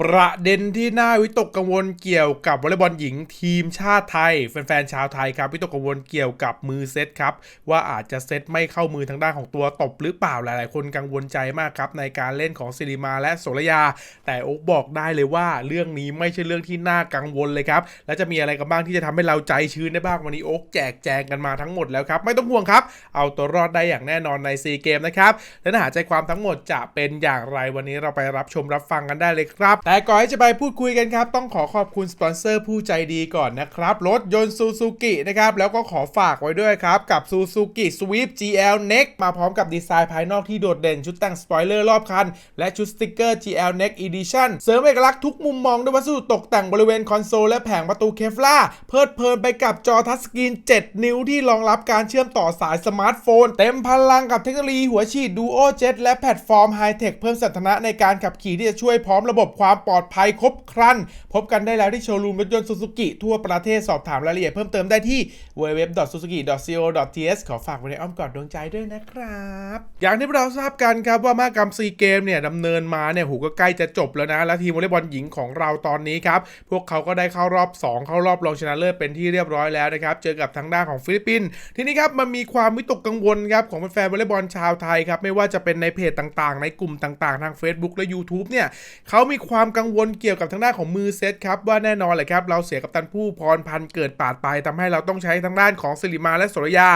ประเด็นที่น่าวิตกกังวลเกี่ยวกับวอลเลย์บอลหญิงทีมชาติไทย แฟนๆชาวไทยครับวิตกกังวลเกี่ยวกับมือเซตครับ ว่าอาจจะเซตไม่เข้ามือทางด้านของตัวตบหรือเปล่าหลายๆ คนกังวลใจมากครับในการเล่นของซิริมาและโสรยา แต่โอ๊กบอกได้เลยว่าเรื่องนี้ไม่ใช่เรื่องที่น่ากังวลเลยครับและจะมีอะไรกันบ้างที่จะทำให้เราใจชื้นได้บ้างวันนี้โอ๊กแจกแจงกันมาทั้งหมดแล้วครับไม่ต้องห่วงครับเอาตัวรอดได้อย่างแน่นอนในซีเกมนะครับและเนื้อหาใจความทั้งหมดจะเป็นอย่างไรวันนี้เราไปรับชมรับฟังกันได้เลยครับแต่ก่อนที่จะไปพูดคุยกันครับ ต้องขอขอบคุณสปอนเซอร์ผู้ใจดีก่อนนะครับ รถยนต์ซูซูกินะครับ แล้วก็ขอฝากไว้ด้วยครับ กับ Suzuki Swift GL Next มาพร้อมกับดีไซน์ภายนอกที่โดดเด่นชุดแต่งสปอยเลอร์รอบคัน และชุดสติกเกอร์ GL Next Edition เสริมเอกลักษณ์ทุกมุมมองด้วยวัสดุตกแต่งบริเวณคอนโซลและแผงประตูเคฟล่าเพลิดเพลินไปกับจอทัชสกรีน 7 นิ้วที่รองรับการเชื่อมต่อสายสมาร์ทโฟน เต็มพลังกับเทคโนโลยีหัวฉีด Duo Jet และแพลตฟอร์มไฮเทคเพิ่มสถานะในการขับขี่ที่จะช่วยพร้อมระบบความความปลอดภัยครบครัน พบกันได้แล้วที่โชว์รูมรถยนต์ซูซูกิทั่วประเทศสอบถามรายละเอียดเพิ่มเติมได้ที่ www.suzuki.co.th ขอฝากไว้ในอ้อมกอดดวงใจด้วยนะครับ อย่างที่เราทราบกันครับว่ามากรรมซีเกมเนี่ยดำเนินมาเนี่ยหูก็ใกล้จะจบแล้วนะ และทีมวอลเลย์บอลหญิงของเราตอนนี้ครับ พวกเขาก็ได้เข้ารอบ 2 เข้ารอบรองชนะเลิศเป็นที่เรียบร้อยแล้วนะครับ เจอกับทางด้านของฟิลิปปินส์ทีนี้ครับมันมีความวิตกกังวลครับของแฟนวอลเลย์บอลชาวไทยครับไม่ว่าจะเป็นในเพจต่างๆ ในกลุ่มต่างๆ ทาง Facebook และ YouTube เนี่ยเขามีความความกังวลเกี่ยวกับทางด้านของมือเซตครับว่าแน่นอนเลยครับเราเสียกับตันผู้พรพันเกิดปาดไปทำให้เราต้องใช้ทางด้านของสิริมาและโสรยา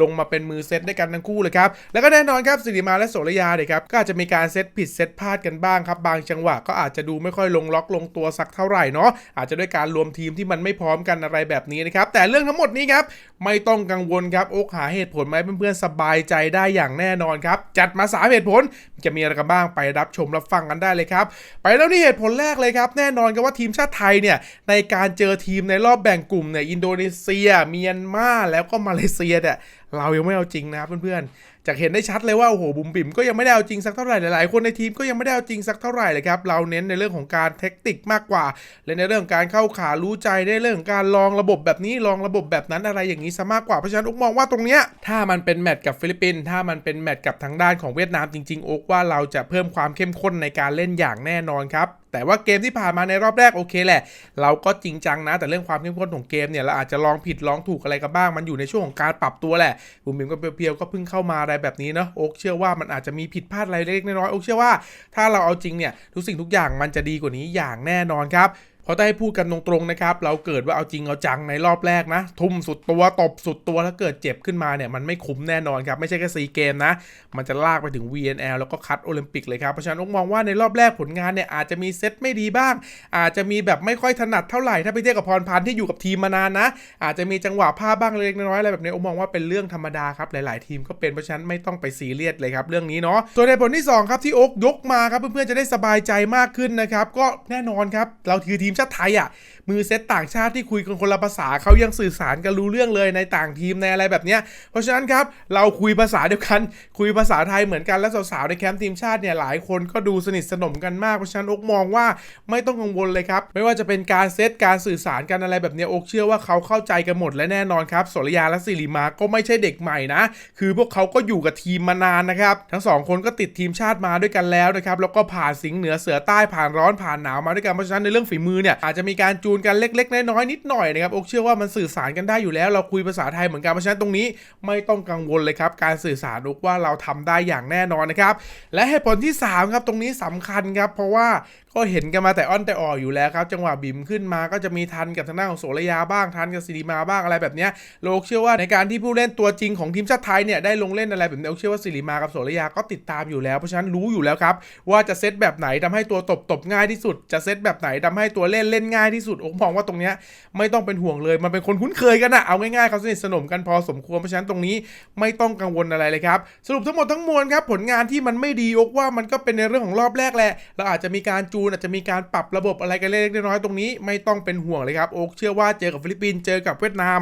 ลงมาเป็นมือเซตด้วยกันทั้งคู่เลยครับแล้วก็แน่นอนครับสิริมาและโสรยาเนี่ยครับก็อาจจะมีการเซตผิดเซตพลาดกันบ้างครับบางจังหวะก็อาจจะดูไม่ค่อยลงล็อกลงตัวสักเท่าไหร่เนาะอาจจะด้วยการรวมทีมที่มันไม่พร้อมกันอะไรแบบนี้นะครับแต่เรื่องทั้งหมดนี้ครับไม่ต้องกังวลครับโอ๊กหาเหตุผลไหมเพื่อนๆสบายใจได้อย่างแน่นอนครับจัดมาสาเหตุผลจะมีอะไรกันบ้างไปรับชมรับฟังกันได้เลยครับไปแล้วนี่เหตุผลแรกเลยครับ แน่นอนก็ว่าทีมชาติไทยเนี่ยในการเจอทีมในรอบแบ่งกลุ่มเนี่ยอินโดนีเซีย เมียนมาแล้วก็มาเลเซียเนี่ยเรายังไม่เอาจริงนะครับเพื่อนๆ จากเห็นได้ชัดเลยว่าโอ้โหบุ๋มบิ๋มก็ยังไม่ได้เอาจริงสักเท่าไหร่หลายๆ คนในทีมก็ยังไม่ได้เอาจริงสักเท่าไหร่เลยครับเราเน้นในเรื่องของการเทคนิคมากกว่า และในเรื่องการเข้าขารู้ใจได้เรื่องการลองระบบแบบนี้ลองระบบแบบนั้นอะไรอย่างนี้ซะมากกว่าเพราะฉะนั้นอุ๊กมองว่าตรงเนี้ยถ้ามันเป็นแมตช์กับฟิลิปปินส์ถ้ามันเป็นแมตช์กับทางด้านของเวียดนามจริงๆอ๊กว่าเราจะเพิ่มความเข้มข้นในการเล่นอย่างแน่นอนครับแต่ว่าเกมที่ผ่านมาในรอบแรกโอเคแหละ เราก็จริงจังนะ แต่เรื่องความเข้มข้นของเกมเนี่ยเราอาจจะลองผิดลองถูกอะไรกันบ้างมันอยู่ในช่วงของการปรับตัวแหละบุ๋มบิมกับเพียวๆก็เพิ่งเข้ามาอะไรแบบนี้เนาะโอ๊กเชื่อว่ามันอาจจะมีผิดพลาดอะไรเล็กน้อยโอ๊กเชื่อว่าถ้าเราเอาจริงเนี่ยทุกสิ่งทุกอย่างมันจะดีกว่านี้อย่างแน่นอนครับ ราะถ้าให้พูดกันตรงๆนะครับ เราเกิดว่าเอาจริงเอาจังในรอบแรกนะ ทุ่มสุดตัวตบสุดตัวแล้วเกิดเจ็บขึ้นมาเนี่ย มันไม่คุ้มแน่นอนครับ ไม่ใช่แค่ซีเกมนะ มันจะลากไปถึง VNL แล้วก็คัดโอลิมปิกเลยครับ เพราะฉะนั้นผมมองว่าในรอบแรกผลงานเนี่ยอาจจะมีเซตไม่ดีบ้าง อาจจะมีแบบไม่ค่อยถนัดเท่าไหร่ถ้าไปเทียบกับพรพันธ์ที่อยู่กับทีมมานานนะ อาจจะมีจังหวะพลาดบ้างเล็กน้อยอะไรแบบนี้ผมมองว่าเป็นเรื่องธรรมดาครับหลายๆ ทีมก็เป็นเพราะฉะนั้นไม่ต้องไปซีเรียสเลยครับเรื่องนี้เนาะส่วนในผลที่สองครับที่โอ๊กยกมาครับเพื่อนๆจะได้สบายใจมากขึ้นนะครับก็แน่นอนครับเราคือทีมชาติไทยอะมือเซตต่างชาติที่คุยกันคนละภาษาเขายังสื่อสารกันรู้เรื่องเลยในต่างทีมในอะไรแบบเนี้ยเพราะฉะนั้นครับเราคุยภาษาเดียวกัน คุยภาษาไทยเหมือนกันและสาวๆในแคมป์ทีมชาติเนี่ยหลายคนก็ดูสนิทสนมกันมากเพราะฉะนั้นอกมองว่าไม่ต้องกังวลเลยครับไม่ว่าจะเป็นการเซตการสื่อสารกันอะไรแบบเนี้ยอกเชื่อว่าเขาเข้าใจกันหมดและแน่นอนครับโสริยาและสิริมาก็ไม่ใช่เด็กใหม่นะ คือพวกเขาก็อยู่กับทีมมานานนะครับ ทั้งสองคนก็ติดทีมชาติมาด้วยกันแล้วนะครับ แล้วก็ผ่านสิงห์เหนือเสือใต้ผ่านร้อนผ่านหนาวมาด้วยกัน เพราะฉะนั้นในเรื่องฝีมือเนี่ยอาจจะมีการจูนกันเล็ก ๆ น้อยๆนิดหน่อยนะครับอกเชื่อว่ามันสื่อสารกันได้อยู่แล้ว เราคุยภาษาไทยเหมือนกันเพราะฉะนั้นตรงนี้ไม่ต้องกังวลเลยครับการสื่อสารอกว่าเราทำได้อย่างแน่นอนนะครับและเหตุผลที่สามครับตรงนี้สำคัญครับเพราะว่าก็เห็นกันมาแต่อ้อนแต่อออยู่แล้วครับ จังหวะบิ่มขึ้นมาก็จะมีทันกับทางด้านของโสระยาบ้างทันกับสิริมาบ้างอะไรแบบนี้ยโลกเชื่อว่าในการที่ผู้เล่นตัวจริงของทีมชาติไทยเนี่ยได้ลงเล่นอะไรแบบนี้โลกเชื่อว่าสิริมากับโสระยาก็ติดตามอยู่แล้วเพราะฉะนั้นรู้อยู่แล้วครับว่าจะเซตแบบไหนทำให้ตัวตบตบง่ายที่สุดจะเซตแบบไหนทำให้ตัวเล่นเล่นง่ายที่สุดผมมองว่าตรงเนี้ยไม่ต้องเป็นห่วงเลย มันเป็นคนคุ้นเคยกันนะเอาง่ายๆเขาสนิทสนมกันพอสมควรเพราะฉะนั้นตรงนี้ไม่ต้องกังวลอะไรเลยครับสรุปทั้งหมดทั้งมวลครับผลงานที่มันไม่ดีอกว่ามันก็เป็นในเรื่องของรอบแรกแหละเราอาจจะมีการจูนอาจจะมีการปรับระบบอะไรกันเล็กน้อยตรงนี้ ไม่ต้องเป็นห่วงเลยครับโอ๊กเชื่อว่าเจอกับฟิลิปปินส์เจอกับเวียดนาม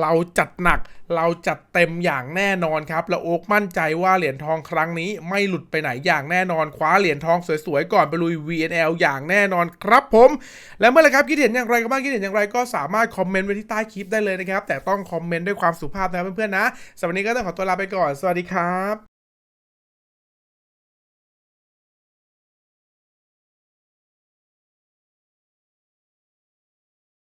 เราจัดหนัก เราจัดเต็มอย่างแน่นอนครับ และโอ๊กมั่นใจว่าเหรียญทองครั้งนี้ไม่หลุดไปไหนอย่างแน่นอน คว้าเหรียญทองสวยๆ ก่อนไปลุย VNL อย่างแน่นอนครับผม และเมื่อไหรครับคิดเห็นอย่างไรก็บ้างคิดเห็นอย่างไรก็สามารถคอมเมนต์ไว้ที่ใต้คลิปได้เลยนะครับ แต่ต้องคอมเมนต์ด้วยความสุภาพนะครับเพื่อนๆนะสำหรับวันนี้ก็ต้องขอตัวลาไปก่อน สวัสดีครับ